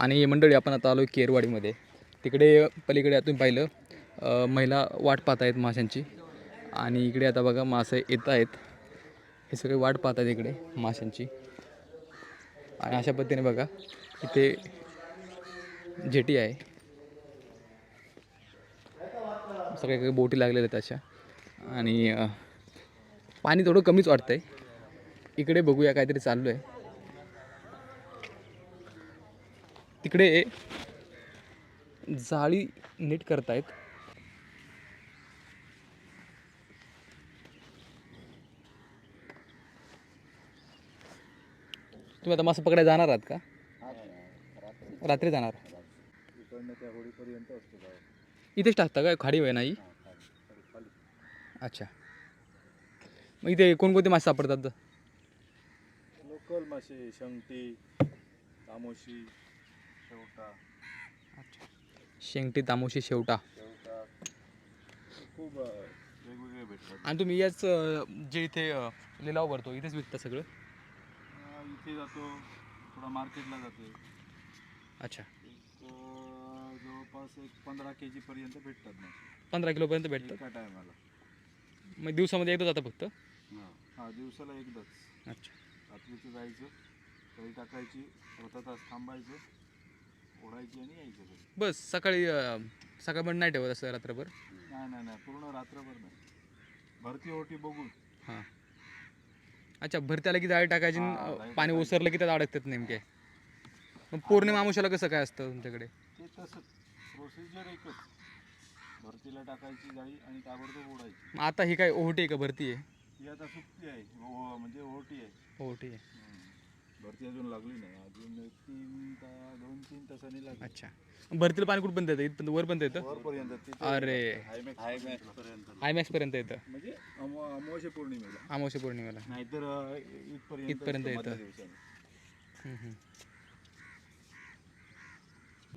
आणि मंडळी आपण आता आलो केरवाडीमध्ये. तिकडे पलीकडे तुम्ही पाहिलं महिला वाट पाहत आहेत माशांची. आणि इकडे आता बघा मासे येत आहेत. हे सगळे वाट पाहत आहेत इकडे माशांची. आणि अशा पद्धतीने बघा इथे जेटी आहे. सगळ्या काही बोटी लागलेल्या आहेत अशा. आणि पाणी थोडं कमीच वाटतं आहे इकडे बघूया काहीतरी चालू आहे तिकडे जाळी नीट करतायत. तुम्ही आता मासे पकडायला जाणार आहात का? रात्री जाणार. त्या असतो इथेच टाकता का खाडी वय नाही? अच्छा. मग इथे कोणकोणते मासे सापडतात? लोकल मासे शंगटी तामोशी. शेवटा. शेंगटी तामोशी शेवटा. शेवटा. खूप वेगवेगळे भेटतात. आणि तुम्ही याच अं, जे इथे अं, लिलाव भरतो इथेच विकता सगळं? अं, इथे जातो. थोडा मार्केटला जातो. अच्छा. एक अं, जवळपास एक पंधरा के जीपर्यंत भेटतात मासे पंधरा किलोपर्यंत भेटतं एका टायमाला. मग दिवसामध्ये एकदा जातं फक्त? हां दिवसाला एकदाच. अच्छा. रात्रीचं जायचं तरी टाकायची अर्धा तास थांबायचं. ओढायची आणि यायचं घरी बस सकाळी अं, सकाळपर्यंत नाही ठेवत असं रात्रभर. नाही नाही नाही पूर्ण रात्रभर नाही. भरती ओटी बघून. हां. अच्छा भरती आलं की जाळी टाकायची आणि, हां, अं, जाळी पाणी. ओसरलं की त्यात अडकतात नेमके? मग पौर्णिमा अमावश्याला कसं काय असतं तुमच्याकडे? ते तसंच प्रोसिजर एकच. भरतीला टाकायची जाळी आणि ताबडतोब ओढायची. मग आता ही काय ओहोटी आहे का? भरती आहे? ही आता सुट्टी आहे. ओ म्हणजे ओटी आहे. ओहोटी आहे. भरती अजून लागली नाही. अजून एक तीन ता दोन तीन तासांनी लागली. अच्छा. भरतीला पाणी कुठपर्यंत येतं? इथपर्यंत वरपर्यंत येतं? वरपर्यंत तिथे अरे. हायमॅक्स हायमॅक्स पर्यंत. आयमॅक्स पर्यंत येतं. म्हणजे अमो अमावस्या पौर्णिमेला. अमावस्या पौर्णिमेला. नाहीतर अं, इथपर्यंत इथपर्यंत येतं. मधल्या दिवसाने. हम्म, हम्म.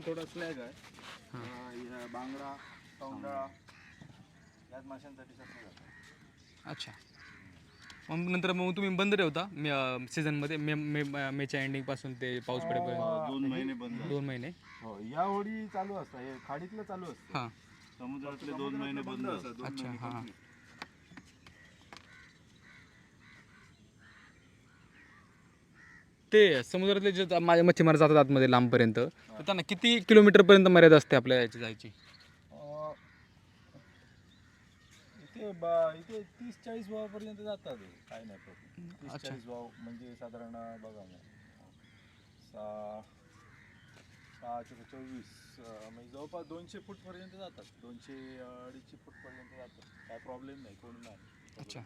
थोडा स्लॅग आहे. अं, ह्या बांगडा तोंडाळा याच माशांसाठी जातो अच्छा. मग नंतर मग तुम्ही बंद ठेवता सीझनमध्ये मे मे मेच्या एंडिंगपासून ते पाऊस पडेपर्यंत दोन महिने बंद दोन महिने? हो या होडी चालू असतात हे खाडीतलं चालू असतं. हां. समुद्रातले दोन महिने बंद असतात. अच्छा, हां. ते समुद्रातले जे माझ्या मच्छीमार जातात आतमध्ये लांबपर्यंत तर त्यांना किती किलोमीटरपर्यंत मर्यादा असते आपल्या याची जायची अं, इथे बा इथे तीस चाळीस वावापर्यंत जातात हे. काय नाही प्रॉब्लेम. तीस अच्छा. चाळीस वाव म्हणजे साधारण बघा ना सहा सहाशे ते चोवीस अं, म्हणजे जवळपास दोनशे फूटपर्यंत जातात. दोनशे अं, अडीचशे फूटपर्यंत जातात. काय प्रॉब्लेम नाही कोण नाही. अच्छा.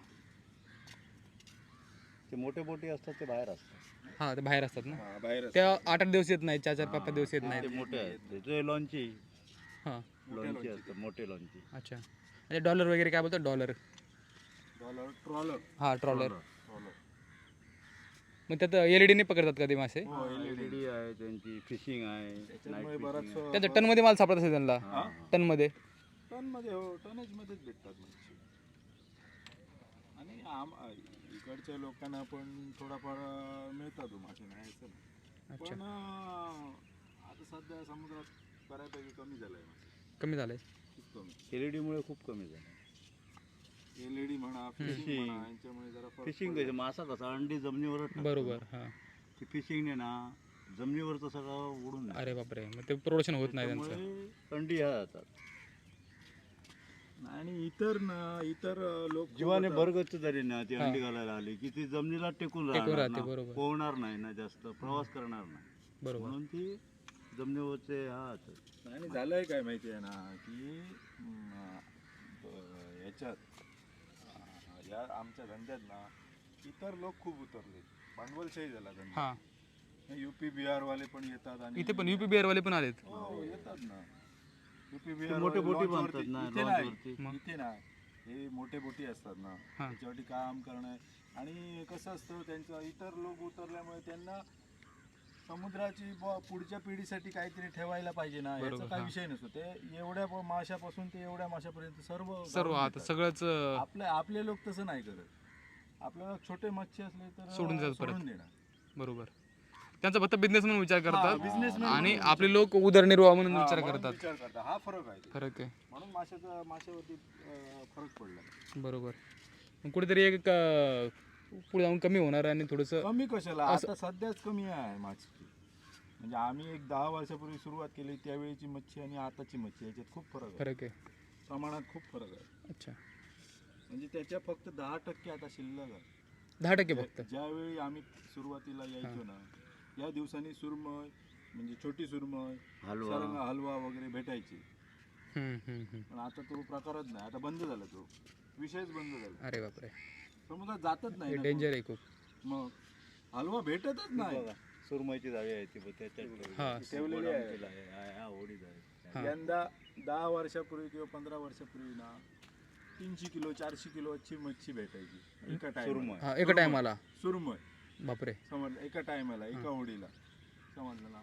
ते मोठे मोठे असतात ते बाहेर असतात. हां ते बाहेर असतात ना? हा, बाहेर त्या आठ आठ दिवस येत नाहीत चार चार पाच पाच दिवस येत ते नाहीत मोठे आहेत. ते लॉन्ची. हां. लॉन्ची. असतात मोठे लॉन्ची. अच्छा. म्हणजे डॉलर वगैरे काय बोलतात डॉलर. Dollar trawler. हां ट्रॉलर. ट्रॉलर मग त्यात एल ई डीने पकडतात का ते मासे? हो एल डी आहे त्यांची फिशिंग आहे त्याच्यामुळे बराच त्यांच्या टनमध्ये माल सापडत असेल त्यांना? हा. टनमध्ये? टनमध्ये हो टनेज मध्येच भेटतात मच्छी आणि आम इकडच्या लोकांना पण थोडाफार मिळतात हो मासे नाही असं नाही. पण आता सध्या समुद्रात बऱ्यापैकी कमी झालंय मासे. कमी झालंय. खूप कमी एल मुळे खूप कमी झालं एल ई म्हणा फिशिंग Fishing. म्हणा यांच्यामुळे जरा फरक फिशिंग पडला. कसे मासा कसा अंडी जमिनीवरच टाकतो. बरोबर हां ते फिशिंगने ना जमिनीवरचं सगळं उडून जातं. अरे बापरे मग ते प्रोडक्शन होत नाही त्यांचं त्यामुळे अंडी ह्या जातात आणि इतर ना इतर अं, लोक खूप जीवाने भरगच्च झाली ना ती अंडी घालायला आली की ती जमिनीला टेकून टेकून राहणार राहते, ना बरोबर. पोहणार नाही ना जास्त प्रवास करणार नाही बरोबर म्हणून ती जमिनीवरचे हा आणि झालंय काय माहिती आहे ना की ब- याच्यात अं, या आमच्या धंद्यात ना इतर लोक खूप उतरले. भांडवलशाही झाला धंदा. हां. युपी बिहार वाले पण येतात आणि इथे पण युपी बिहार वाले पण आलेत. हो येतात ना. युपी बिहार मोठे बोटी बांधतात ना इथे नाही. मग? इथे नाही. हे मोठे बोटी असतात ना हां. त्याच्यावरती काम करणं. आणि कसं असतं त्यांचं इतर लोक उतरल्यामुळे त्यांना समुद्राची पुढच्या पिढीसाठी काहीतरी ठेवायला पाहिजे ना याचा बरोबर, काही हां. विषय नसतो. ते एवढ्या प- माशापासून ते एवढ्या माशापर्यंत सर्व सर्व गाळून आता. सगळंच अं, आपले आपले लोक तसं नाही करत. आपल्याला छोटे मच्छी असले तर सोडून परत. सोडून देणार. बरोबर. त्यांचा फक्त बिझनेस म्हणून विचार करतात businessman आणि आपले लोक उदरनिर्वाह म्हणून हा, विचार म्हणून करतात. विचार करतात. हा फरक आहे. ते. फरक आहे. म्हणून माशाचा माशावरती अं, फरक पडला. बरोबर. मग कुठेतरी एक अं, पुढे जाऊन कमी होणार आणि थोडंसं कमी कशाला? आता सध्याच कमी आहे माछी म्हणजे आम्ही एक दहा वर्षापूर्वी सुरुवात केली त्यावेळीची मच्छी आणि आताची मच्छी याच्यात खूप फरक आहे. फरक आहे. प्रमाणात खूप फरक आहे. अच्छा. म्हणजे त्याच्या फक्त दहा टक्के आता शिल्लक आहे. दहा टक्के फक्त? ज्यावेळी आम्ही सुरुवातीला यायचो ना या दिवसांनी सुरमय म्हणजे छोटी सुरमय हलवा. सरंगा हलवा वगैरे भेटायची. हम्म, हम्म, हम्म. पण आता तो प्रकारच नाही. आता बंद झाला तो. विषयच बंद झाला. अरे बापरे. समुद्रात जातच नाही ना डेंजर आहे खूप. मग हलवा भेटतच नाही बघा सुरमईची जाळी आहे ती बघ, त्याच्यात. हा. ठेवलेली आहे. हा, हा. हा. यंदा दहा वर्षापूर्वी किंवा पंधरा वर्षापूर्वी ना तीनशे किलो चारशे किलोची मच्छी भेटायची एका टाइम सुरमई. हा एका टायमाला सुरमय बापरे समजलं एका टायमाला एका होडीला समजलं ना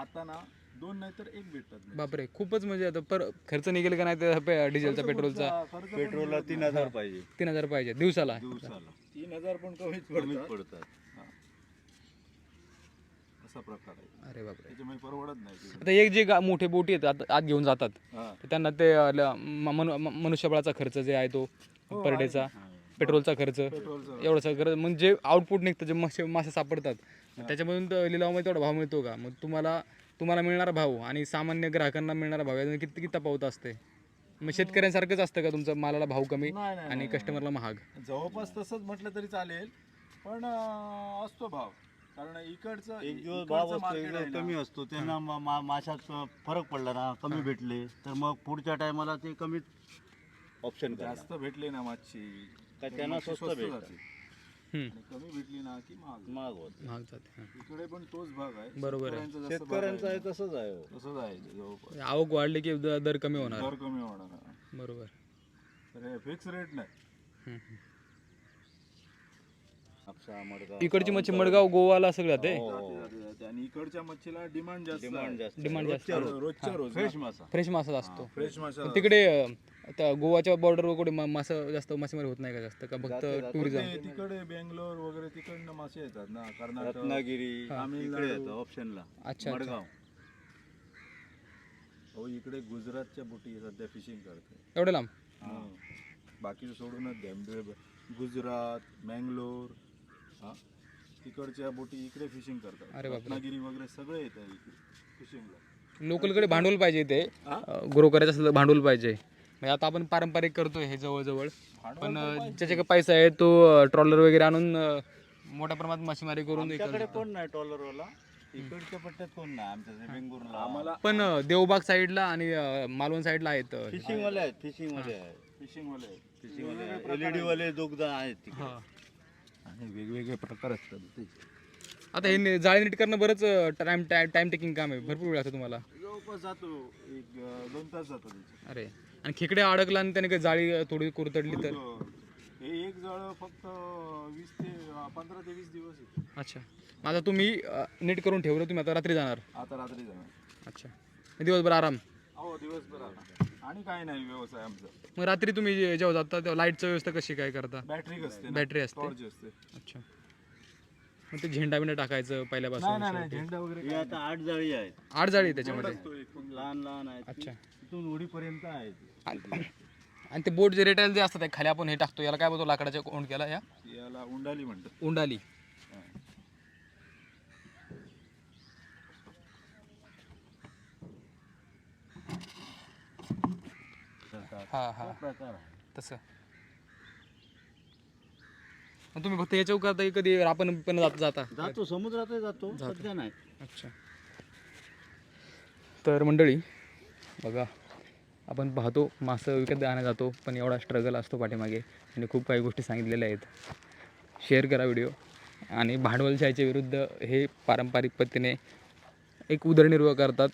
आता ना दोन नाही तर एक भेटतात नाही. बापरे खूपच म्हणजे आता पर खर्च निघेल का नाही ते पे- डिझेलचा खर्च पेट्रोलचा खर्च पेट्रोलला तीन. हजार पाहिजे. तीन हजार पाहिजे दिवसाला? दिवसाला. तीन हजार पण कमीच कमीच पडतात. पडतात असा प्रकार आहे. अरे बापरे. त्याच्यामुळे परवडत नाही ते. आता एक जे गा- मोठे बोटी आहेत आत आत घेऊन जातात हा. तर त्यांना ते अ, ल- म- मनु- म- मनुष्यबळाचा खर्च जे आहे तो हो, पर. डेचा पेट्रोलचा खर्च पेट्रोलचं. एवढं सगळं म्हणजे आउटपुट निघतं जे मासे मासे सापडतात त्याच्यामधून तर लिलावामध्ये तेवढा भाव मिळतो का? मग तुम्हाला तुम्हाला मिळणारा भाव आणि सामान्य ग्राहकांना मिळणारा भाव. यामध्ये किती किती तफावत असते? मग शेतकऱ्यांसारखंच असतं का तुमचं? मालाला भाव कमी नाही, नाही, आणि नाही, कस्टमरला महाग? जवळपास तसंच म्हटलं तरी चालेल पण अं, असतो भाव. कारण इकडचं एक दिवस इकडचं भाव असतो market एक आहे दिवस ना, कमी असतो त्यांना मा- मा- माशात फरक पडला ना कमी भेटले तर मग पुढच्या टायमाला ते कमी ऑप्शन जास्त भेटले ना मच्छी तर त्यांना स्वस्त भेटतं. जाते. आणि कमी भेटली ना की महाग महाग होत महाग जाते. इकडे पण तोच भाग आहे बरोबर आहे. शेतकऱ्यांचा जसं भाग शेतकऱ्यांचं आहे आहे तसंच आहे हो. तसंच आहे जवळपास आवक वाढली की द- दर कमी होणार दर कमी होणार हा. बरोबर तर हे फिक्स रेट नाही हम्म, हम्म. इकडची मच्छी. मडगाव गोवाला सगळं ते हो, जाते, जाते, जाते. आणि इकडच्या मच्छीला डिमांड जास्त डिमांड जास्त डिमांड जास्त रोजच्या आहे. रोज. फ्रेश मासा फ्रेश मासा असतो फ्रेश मासा तिकडे अ, आता गोवाच्या बॉर्डरवर कुठे मा- मासा जास्त मासेमारी होत नाही का जास्त? का फक्त जाते, जाते. टुरिझम ते तिकडे बेंगलोर वगैरे तिकडनं मासे येतात ना कर्नाटक रत्नागिरी तामिळनाडू. इकडे येतं ऑप्शनला अच्छा अच्छा. मडगाव. हो इकडे गुजरातच्या बोटी सध्या फिशिंग करते एवढं लांब? बाकीचं सोडूनच द्या. म्हणजे गुजरात मँगलोर हा. तिकडच्या बोटी इकडे फिशिंग करतात. अरे बापरे. रत्नागिरी वगैरे सगळे येतात इकडे फिशिंगला लोकलकडे भांडवल पाहिजे हा? ग्रो करायचं असलं तर भांडवल पाहिजे. म्हणजे आता आपण पारंपरिक करतोय हे जवळजवळ. पण ज्याच्याकडे पैसा आहे तो ट्रॉलर वगैरे आणून मोठ्या प्रमाणात मासेमारी करून आमच्याकडे करतो. कोण नाही टॉलरवाला इकडच्या पट्ट्यात कोण नाही आमच्या ते बेंगुरला आम्हाला पण देवबाग साईडला आणि मालवण साईडला आहेत फिशिंग वाले आहेत फिशिंग वाले आहेत. फिशिंग वाले फिशिंग वाले एलईडी वाले दोघदा आहेत तिकडे. आणि वेगवेगळे प्रकार असतात ते. आता हे ने- जाळी नीट करणं बरंच टाइम टाइम टेकिंग काम आहे. भरपूर वेळ लागतो तुम्हाला. जवळपास जातो. एक अं, दोन तास जातो त्याचे. अरे. आणि खेकडे अडकला आणि त्याने काही जाळी थोडी कुरतडली तर? हे. एक जळ फक्त वीस ते पंधरा ते वीस दिवस अच्छा. मग आता तुम्ही अ, नीट करून ठेवलं तुम्ही आता रात्री जाणार? आता रात्री जाणार. अच्छा. दिवसभर आराम? हो दिवसभर आला आणि काय नाही व्यवसाय आमचा. मग रात्री तुम्ही जे- जेव्हा जाता तेव्हा लाईटचं व्यवस्था कशी काय करता? बॅटरी असते ना, बॅटरी असते. अच्छा. मग ते झेंडा बिंडा टाकायचं नाही पहिल्यापासून नाही नाही झेंडा वगैरे हे आता आठ जाळी आहेत. आठ जाळी आहे त्याच्यामध्ये? लहान लहान आहेत. अच्छा. तिथून होडीपर्यंत आहेत. आणि आणि ते बोट जे रेटायला जे असतात ते खाली आपण हे टाकतो. याला काय बोलतो? लाकडाच्या कोंड केला या? याला उंडाली म्हणतात. उंडाली. हा हा. प्रकार आहे. तसं. मग तुम्ही फक्त याच्यावर करता की कधी आपण पण जाता जाता? जातो समुद्रातही जातो. सध्या नाही. अच्छा. तर मंडळी बघा. आपण पाहतो मासं विकत आणा जातो पण एवढा स्ट्रगल असतो पाठीमागे. आणि खूप काही गोष्टी सांगितलेल्या आहेत. शेअर करा व्हिडिओ आणि भांडवलशाहीच्या विरुद्ध हे पारंपरिक पद्धतीने एक उदरनिर्वाह करतात.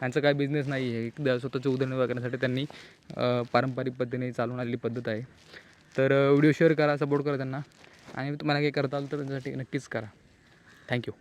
त्यांचा काय बिझनेस नाही आहे. एक स्वतःचं उदरनिर्वाह करण्यासाठी त्यांनी पारंपरिक पद्धतीने चालून आलेली पद्धत आहे. तर व्हिडिओ शेअर करा सपोर्ट करा त्यांना. आणि तुम्हाला काही करता आलं तर त्यांच्यासाठी नक्कीच करा. थँक्यू